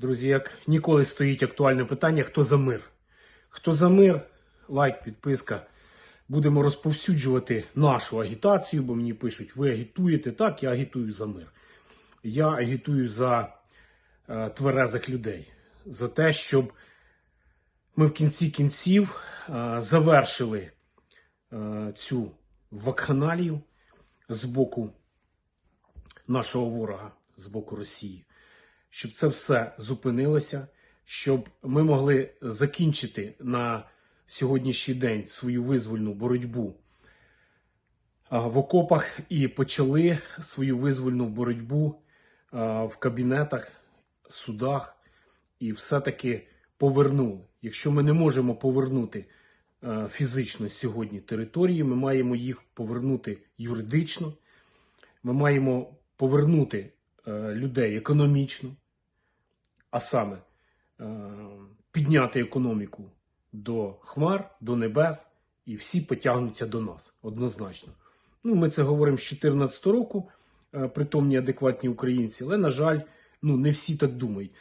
Друзі, як ніколи стоїть актуальне питання: хто за мир? Хто за мир? Лайк, підписка. Будемо розповсюджувати нашу агітацію, бо мені пишуть, ви агітуєте. Так, я агітую за мир. Я агітую за е, тверезих людей, за те, щоб ми в кінці кінців е, завершили е, цю вакханалію з боку нашого ворога, з боку Росії, щоб це все зупинилося, щоб ми могли закінчити на сьогоднішній день свою визвольну боротьбу в окопах і почали свою визвольну боротьбу в кабінетах, судах і все-таки повернули. Якщо ми не можемо повернути е, фізично сьогодні території, ми маємо їх повернути юридично, ми маємо повернути людей економічно, а саме е, підняти економіку до хмар, до небес, і всі потягнуться до нас однозначно. Ну, ми це говоримо з 2014 року, е, притомні адекватні українці, але, на жаль, ну, не всі так думають.